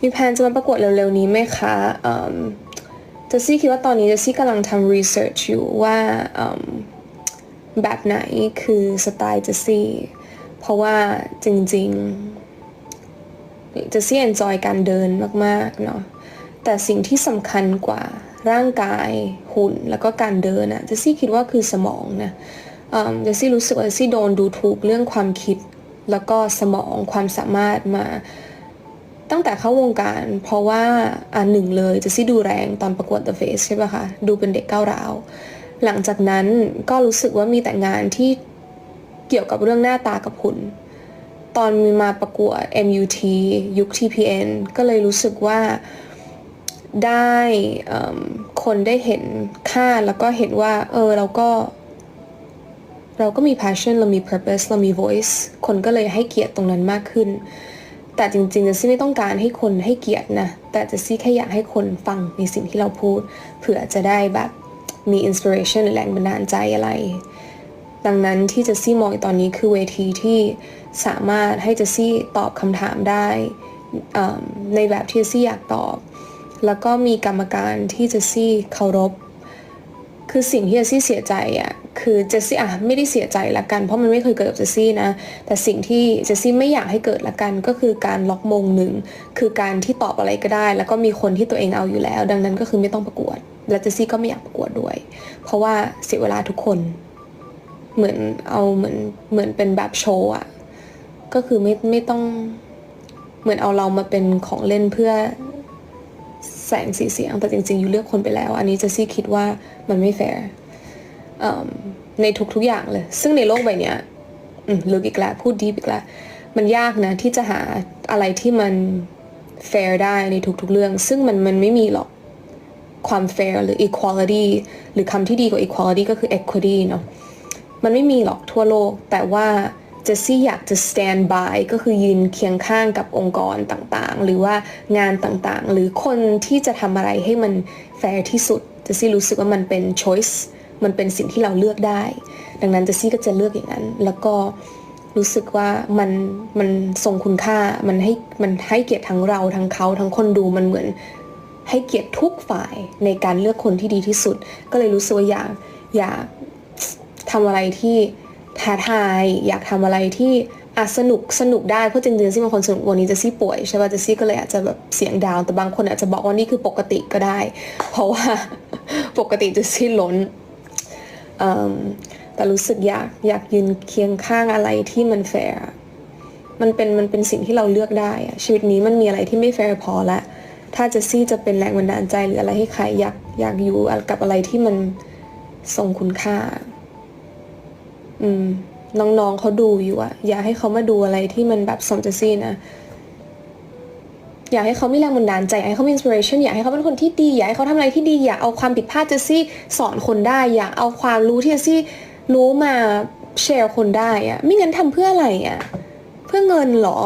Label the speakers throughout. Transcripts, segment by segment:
Speaker 1: มีแพนจะมาประกวดเร็วๆนี้ไหมคะเจสซี่คิดว่าตอนนี้เจสซี่กำลังทำรีเสิร์ชอยู่ว่าแบบไหนคือสไตล์เจสซี่ เพราะว่าจริงๆเจสซี่เอนจอยการเดินมากๆเนาะ แต่สิ่งที่สำคัญกว่าร่างกายหุ่นแล้วก็การเดินอะเจสซี่คิดว่าคือสมองนะเจสซี่รู้สึกว่าเจสซี่โดนดูถูกเรื่องความคิด แล้วก็สมองความสามารถมา ตั้งแต่เข้าวงการเพราะว่าอันหนึ่งเลยจสซี่ดูแรงตอนประกวด The Face ใช่ปะคะ ดูเป็นเด็กก้าวร้าว หลังจากนั้นก็รู้สึกว่ามีแต่งานที่เกี่ยวกับเรื่องหน้าตากับหุ่นตอนมีมาประกวด MUT ยุค TPN ก็เลยรู้สึกว่าได้คนได้เห็นค่าแล้วก็เห็นว่า เออเราก็ เราก็มี passion เรามี purpose เรามี voice คนก็เลยให้เกียรติตรงนั้นมากขึ้น แต่จริงๆเจสซี่ไม่ต้องการให้คนให้เกียรตินะ แต่เจสซี่แค่อยากให้คนฟังในสิ่งที่เราพูด เผื่อจะได้แบบมี inspiration หรือแรงบันดาลใจอะไร ดังนั้นที่เจสซี่มองตอนนี้คือเวทีที่สามารถให้เจสซี่ตอบคำถามได้ในแบบที่เจสซี่อยากตอบ แล้วก็มีกรรมการที่เจสซี่เคารพ คือสิ่งที่เจสซี่เสียใจอะ่ะ คือเจสซี่อะไม่ได้เสียใจละกัน เพราะมันไม่เคยเกิดกับเจสซี่นะ แต่สิ่งที่เจสซี่ไม่อยากให้เกิดละกันก็คือการล็อกมงหนึ่ง คือการที่ตอบอะไรก็ได้ แล้วก็มีคนที่ตัวเองเอาอยู่แล้ว ดังนั้นก็คือไม่ต้องประกวด และเจสซี่ก็ไม่อยากประกวดด้วย เพราะว่าเสียเวลาทุกคน เหมือนเอาเหมือนเหมือนเป็นแบบโชว์อะก็คือไม่ไม่ต้องเหมือนเอาเรามาเป็นของเล่นเพื่อแสงสีเสียงแต่จริงๆอยู่เลือกคนไปแล้ว อันนี้เจสซี่คิดว่ามันไม่แฟร์ ในทุกๆอย่างเลย ซึ่งในโลกใบนี้ยอืมลึกอีกแล้วพูดดีอีกแล้วมันยากนะ ที่จะหาอะไรที่มันแฟร์ได้ในทุกๆเรื่อง ซึ่งมันมันไม่มีหรอกความแฟร์หรือ equality หรือคำที่ดีกว่า equality ก็คือ equity เนาะมันไม่มีหรอกทั่วโลก แต่ว่าเจสซี่อยากจะ stand by ก็คือยืนเคียงข้างกับองค์กรต่างๆ หรือว่างานต่างๆ หรือคนที่จะทำอะไรให้มันแฟร์ที่สุดเจสซี่รู้สึกว่ามันเป็น choice มันเป็นสิ่งที่เราเลือกได้ ดังนั้นเจสซี่ก็จะเลือกอย่างนั้น แล้วก็รู้สึกว่ามันมันทรงคุณค่ามันให้มันให้เกียรติทั้งเราทั้งเขาทั้งคนดูมันเหมือนให้เกียรติทุกฝ่ายในการเลือกคนที่ดีที่สุด ก็เลยรู้สึกว่าอยากอยากทำอะไรที่ท้าทาย อยากทำอะไรที่อะสนุกสนุกได้เพราะจริงๆซี่เป็นคนสนุกวันนี้เจสซี่ป่วยใช่ป่ะเจสซี่ก็เลยอาจจะแบบเสียงดาวแต่บางคนอาจจะบอกว่านี่คือปกติก็ได้ เพราะว่าปกติเจสซี่ล้น แต่รู้สึกอยากอยากยืนเคียงข้างอะไรที่มันแฟร์มันเป็นมันเป็นสิ่งที่เราเลือกได้ชีวิตนี้มันมีอะไรที่ไม่แฟร์พอละถ้าจสซี่จะเป็นแรงบันดาลใจหรืออะไรให้ใครอยากอยากอยู่กับอะไรที่มันทรงคุณค่า อืม น้องๆเขาดูอยู่อะอยากให้เขามาดูอะไรที่มันแบบสมจสซี่นะ อยากให้เขามีแรงบันดาลใจ อยากให้เขามีอินสปิเรชันอยากให้เขาเป็นคนที่ดี อยากให้เขาทำอะไรที่ดี อยากเอาความผิดพลาดเจสซี่สอนคนได้ อยากเอาความรู้ที่เจสซี่รู้มาแชร์คนได้อะไม่งั้นทำเพื่ออะไรอะเพื่อเงินเหรอ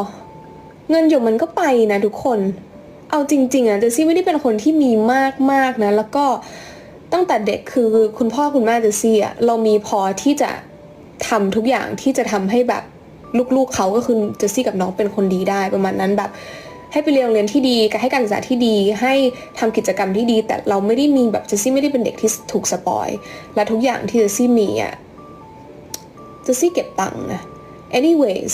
Speaker 1: เงินอยู่มันก็ไปนะทุกคน เอาจริง ๆอะเจสซี่ไม่ได้เป็นคนที่มีมากมากๆนะ แล้วก็ตั้งแต่เด็กคือคุณพ่อคุณแม่เจสซี่อะเรามีพอที่จะทำทุกอย่างที่จะทำให้แบบลูกๆเขาก็คือเจสซี่กับน้องเป็นคนดีได้ประมาณนั้นแบบ ให้ไปเรียนโรงเรียนที่ดีให้การศึกษาที่ดี ให้ทำกิจกรรมที่ดี แต่เราไม่ได้มีแบบเจสซี่ไม่ได้เป็นเด็กที่ถูกสปอย และทุกอย่างที่เจสซี่มีอะเจสซี่เก็บตังค์นะ anyways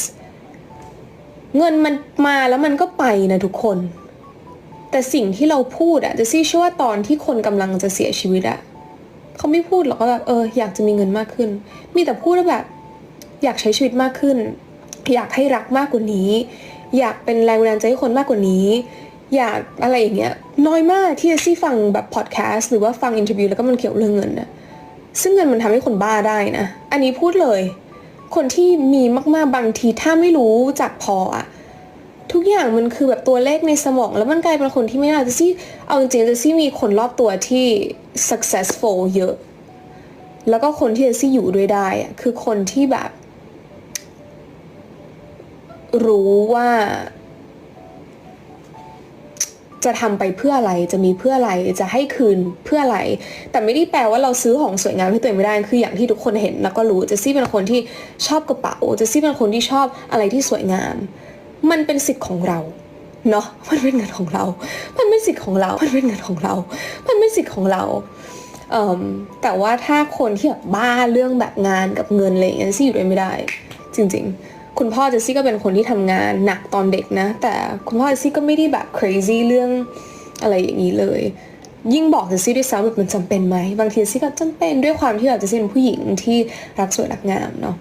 Speaker 1: เงินมันมาแล้วมันก็ไปนะทุกคน แต่สิ่งที่เราพูดอะเจสซี่เชื่อว่าตอนที่คนกำลังจะเสียชีวิตอะเขาไม่พูดหรอกว่าแบบเอออยากจะมีเงินมากขึ้น มีแต่พูดว่าแบบ อยากใช้ชีวิตมากขึ้น อยากให้รักมากกว่านี้ อยากเป็นแรงบันดาลใจให้คนมากกว่านี้ อยากอะไรอย่างเงี้ยน้อยมากที่จะซี่ฟังแบบพอดแคสต์หรือว่าฟังอินเทอร์วิวแล้วก็มันเกี่ยวเรื่องเงินนะซึ่งเงินมันทำให้คนบ้าได้นะ อันนี้พูดเลย คนที่มีมากๆบางทีถ้าไม่รู้จักพออะทุกอย่างมันคือแบบตัวเลขในสมอง แล้วมันกลายเป็นคนที่ไม่น่าจะซี่เอาจริงๆจะซี่มีคนรอบตัวที่ successful เยอะ แล้วก็คนที่จะซี่อยู่ด้วยได้อะคือคนที่แบบ รู้ว่าจะทำไปเพื่ออะไร จะมีเพื่ออะไร จะให้คืนเพื่ออะไร แต่ไม่ได้แปลว่าเราซื้อของสวยงามให้ตัวเองไม่ได้ คืออย่างที่ทุกคนเห็นแล้วก็รู้ เจสซี่เป็นคนที่ชอบกระเป๋า เจสซี่เป็นคนที่ชอบอะไรที่สวยงาม มันเป็นสิทธิ์ของเรา เนาะ มันเป็นเงินของเรา มันไม่สิทธิ์ของเรา มันเป็นเงินของเรา มันไม่สิทธิ์ของเราเแต่ว่าถ้าคนที่แบบบ้าเรื่องแบบงานกับเงินอะไรอย่างเงี้ยซี่อยู่ด้วยไม่ได้ จริง ๆ คุณพ่อเจสซี่ก็เป็นคนที่ทำงานหนักตอนเด็กนะ แต่คุณพ่อเจสซี่ก็ไม่ได้แบบ crazy เรื่องอะไรอย่างนี้เลย ยิ่งบอกเจสซี่ด้วยซ้ำแบบมันจำเป็นไหมบางทีเจสซี่ก็จำเป็นด้วยความที่แบบเจสซี่เป็นผู้หญิงที่รักสวยรักงามเนาะ